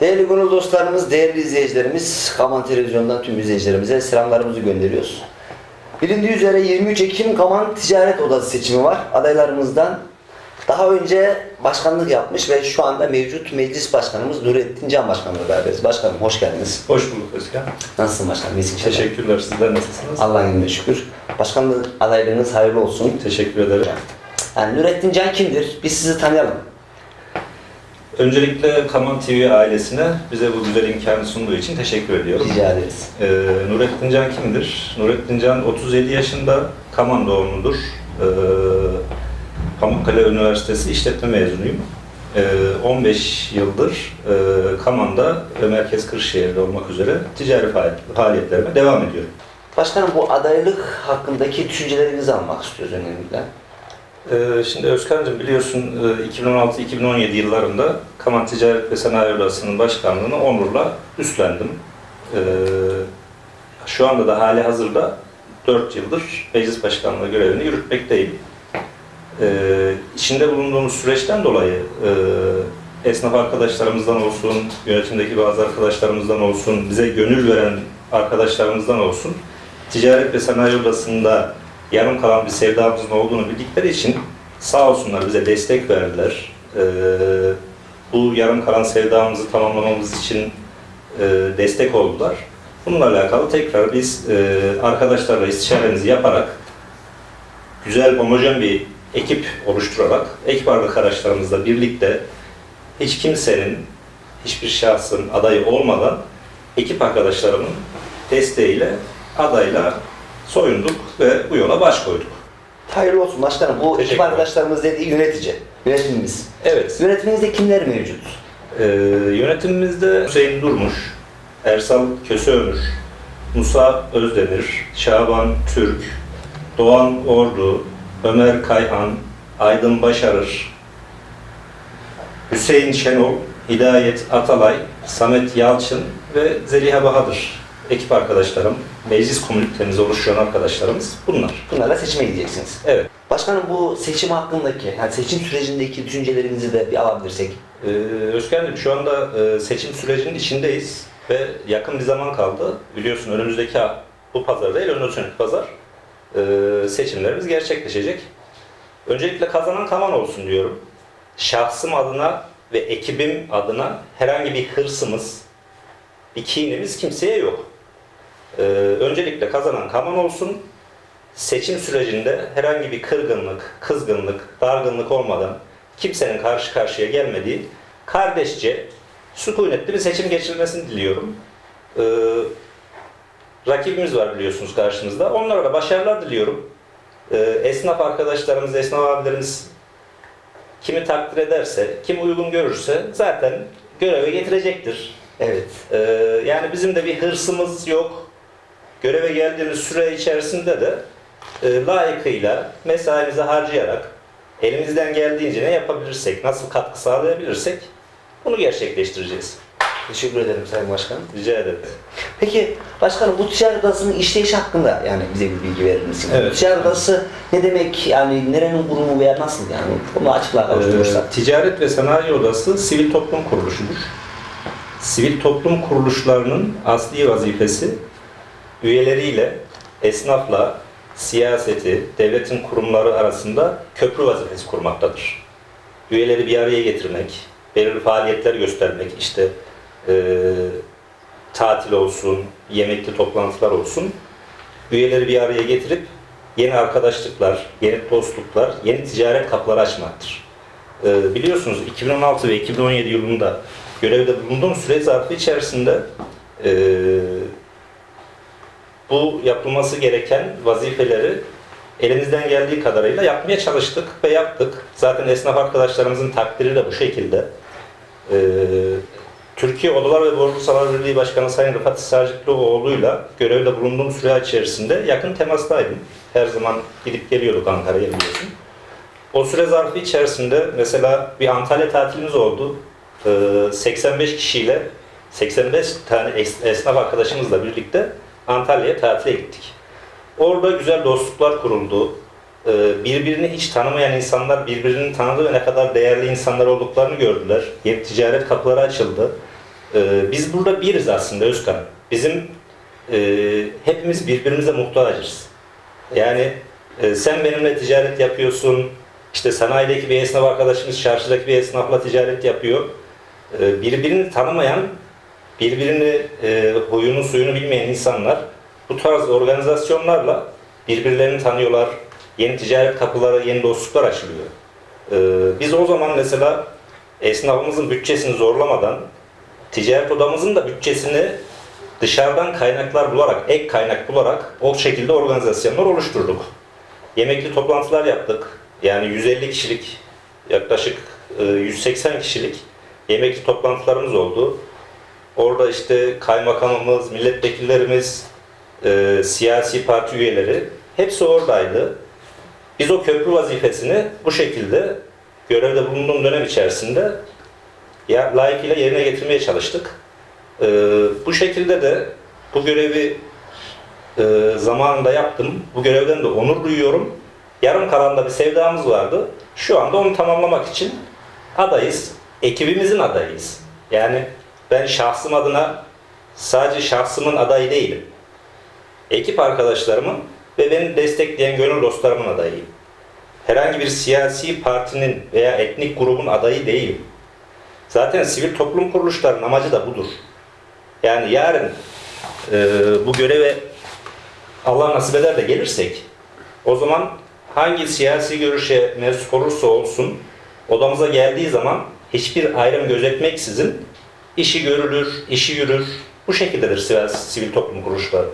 Değerli gönül dostlarımız, değerli izleyicilerimiz, Kaman Televizyon'dan tüm izleyicilerimize selamlarımızı gönderiyoruz. Bilindiği üzere 23 Ekim Kaman Ticaret Odası seçimi var. Adaylarımızdan daha önce başkanlık yapmış ve şu anda mevcut meclis başkanımız Nurettin Can Başkan'la beraberiz. Başkanım hoş geldiniz. Hoş bulduk Özkan. Nasılsın başkanım? İyisin. Teşekkürler. Sizler nasılsınız? Allah'ın emrine şükür. Başkanlık adaylığınız hayırlı olsun. Teşekkür ederim. Yani Nurettin Can kimdir? Biz sizi tanıyalım. Öncelikle Kaman TV ailesine bize bu güzel imkanı sunduğu için teşekkür ediyorum. Rica ederiz. Ee, Nurettin Can kimdir? Nurettin Can 37 yaşında Kaman doğumludur. Ee, Pamukkale Üniversitesi işletme mezunuyum. Ee, 15 yıldır e, Kaman'da ve Merkez Kırşehir'de olmak üzere ticari faaliyet- faaliyetlerime devam ediyorum. Başkanım bu adaylık hakkındaki düşüncelerinizi almak istiyoruz öncelikle. Ee, Şimdi Özkan'cığım biliyorsun e, 2016-2017 yıllarında Kaman Ticaret ve Sanayi Odası'nın başkanlığını onurla üstlendim. Ee, Şu anda da hali hazırda 4 yıldır meclis başkanlığı görevini yürütmekteyim. Ee, İçinde bulunduğumuz süreçten dolayı e, esnaf arkadaşlarımızdan olsun, yönetimdeki bazı arkadaşlarımızdan olsun, bize gönül veren arkadaşlarımızdan olsun, Ticaret ve Sanayi Odası'nda yarım kalan bir sevdamızın olduğunu bildikleri için sağ olsunlar bize destek verdiler. Ee, bu yarım kalan sevdamızı tamamlamamız için e, destek oldular. Bununla alakalı tekrar biz e, arkadaşlarla istişaremizi yaparak güzel, homojen bir ekip oluşturarak ekip arkadaşlarımızla birlikte hiç kimsenin, hiçbir şahsın adayı olmadan ekip arkadaşlarımın desteğiyle adayla soyunduk ve bu yola baş koyduk. Hayırlı olsun başkanım. Bu ekip arkadaşlarımız dediği yönetici. Yönetimimiz. Evet, Yönetiminizde kimler mevcut? Ee, yönetimimizde Hüseyin Durmuş, Ersal Köseömür, Musa Özdemir, Şaban Türk, Doğan Ordu, Ömer Kayhan, Aydın Başarır, Hüseyin Şenol, Hidayet Atalay, Samet Yalçın ve Zeliha Bahadır. Ekip arkadaşlarım, meclis komünitemize oluşan arkadaşlarımız bunlar. Bunlarla seçime gideceksiniz. Evet. Başkanım bu seçim hakkındaki, yani seçim sürecindeki düşüncelerinizi de bir alabilirsek. Ee, Özkan'cığım şu anda e, seçim sürecinin içindeyiz ve yakın bir zaman kaldı. Biliyorsun önümüzdeki bu pazar değil, önümüzdeki pazar e, seçimlerimiz gerçekleşecek. Öncelikle kazanan Kaman olsun diyorum. Şahsım adına ve ekibim adına herhangi bir hırsımız, bir kinimiz kimseye yok. Ee, öncelikle kazanan Kaman olsun. Seçim sürecinde herhangi bir kırgınlık, kızgınlık, dargınlık olmadan kimsenin karşı karşıya gelmediği kardeşçe, sükunetli bir seçim geçirmesini diliyorum. Ee, rakibimiz var biliyorsunuz karşımızda. Onlara da başarılar diliyorum. Ee, esnaf arkadaşlarımız, esnaf abilerimiz kimi takdir ederse, kim uygun görürse zaten göreve getirecektir. Evet. Ee, yani bizim de bir hırsımız yok. Göreve geldiğimiz süre içerisinde de e, layıkıyla mesaimizi harcayarak elimizden geldiğince ne yapabilirsek, nasıl katkı sağlayabilirsek bunu gerçekleştireceğiz. Teşekkür ederim Sayın Başkanım. Rica ederim. Peki başkanım bu ticaret odasının işleyişi hakkında yani bize bir bilgi verir misin? Evet. Ticaret odası ne demek yani nerenin kurumu veya nasıl yani? Bunu açıklığa kavuşturursak. Ee, Ticaret ve Sanayi Odası sivil toplum kuruluşudur. Sivil toplum kuruluşlarının asli vazifesi üyeleriyle, esnafla, siyaseti, devletin kurumları arasında köprü vazifesi kurmaktadır. Üyeleri bir araya getirmek, belirli faaliyetler göstermek, işte eee, tatil olsun, yemekli toplantılar olsun, üyeleri bir araya getirip yeni arkadaşlıklar, yeni dostluklar, yeni ticaret kapıları açmaktır. Ee, biliyorsunuz 2016 ve 2017 yılında görevde bulunduğum süre zarfı içerisinde e, bu yapılması gereken vazifeleri elimizden geldiği kadarıyla yapmaya çalıştık ve yaptık. Zaten esnaf arkadaşlarımızın takdiri de bu şekilde. Ee, Türkiye Odalar ve Borsalar Birliği Başkanı Sayın Rıfat Sarcıklıoğlu'yla görevde bulunduğum süre içerisinde yakın temastaydım. Her zaman gidip geliyorduk Ankara'ya biliyorsun. O süre zarfı içerisinde mesela bir Antalya tatilimiz oldu. Ee, 85 kişiyle 85 tane es- esnaf arkadaşımızla birlikte Antalya'ya tatile gittik. Orada güzel dostluklar kuruldu. Ee, Birbirini hiç tanımayan insanlar birbirini tanıdı ve ne kadar değerli insanlar olduklarını gördüler. Yeni ticaret kapıları açıldı. Ee, Ee, biz burada biriz aslında Özkan. Bizim e, hepimiz birbirimize muhtacız. Yani e, sen benimle ticaret yapıyorsun, işte sanayideki bir esnaf arkadaşımız çarşıdaki bir esnafla ticaret yapıyor. E, birbirini tanımayan, birbirini e, huyunu suyunu bilmeyen insanlar bu tarz organizasyonlarla birbirlerini tanıyorlar. Yeni ticaret kapıları, yeni dostluklar açılıyor. E, biz o zaman mesela esnafımızın bütçesini zorlamadan ticaret odamızın da bütçesini dışarıdan kaynaklar bularak, ek kaynak bularak o şekilde organizasyonlar oluşturduk. Yemekli toplantılar yaptık. Yani 150 kişilik, yaklaşık e, 180 kişilik yemekli toplantılarımız oldu. Orada işte kaymakamımız, milletvekillerimiz, e, siyasi parti üyeleri hepsi oradaydı. Biz o köprü vazifesini bu şekilde görevde bulunduğum dönem içerisinde ya layıkıyla yerine getirmeye çalıştık. Ee, bu şekilde de bu görevi e, zamanında yaptım. Bu görevden de onur duyuyorum. Yarım kalan da bir sevdamız vardı. Şu anda onu tamamlamak için adayız. Ekibimizin adayıyız. Yani ben şahsım adına sadece şahsımın adayı değilim. Ekip arkadaşlarımın ve beni destekleyen gönül dostlarımın adayıyım. Herhangi bir siyasi partinin veya etnik grubun adayı değilim. Zaten sivil toplum kuruluşlarının amacı da budur. Yani yarın e, bu göreve Allah nasip eder de gelirsek o zaman hangi siyasi görüşe mensup olursa olsun odamıza geldiği zaman hiçbir ayrım gözetmeksizin işi görülür, işi yürür. Bu şekildedir sivil, sivil toplum kuruluşları.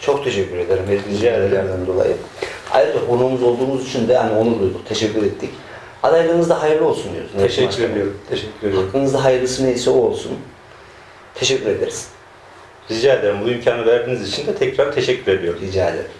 Çok teşekkür ederim verdiğiniz bilgilerden dolayı. Ayrıca konuğumuz olduğumuz için de hani onur duyduk, teşekkür ettik. Adaylığınız da hayırlı olsun diyoruz. Teşekkür ediyorum. Teşekkür ediyorum. Hakkınızda hayırlısı neyse o olsun. Teşekkür ederiz. Rica ederim. Bu imkanı verdiğiniz için de tekrar teşekkür ediyorum. Rica ederim.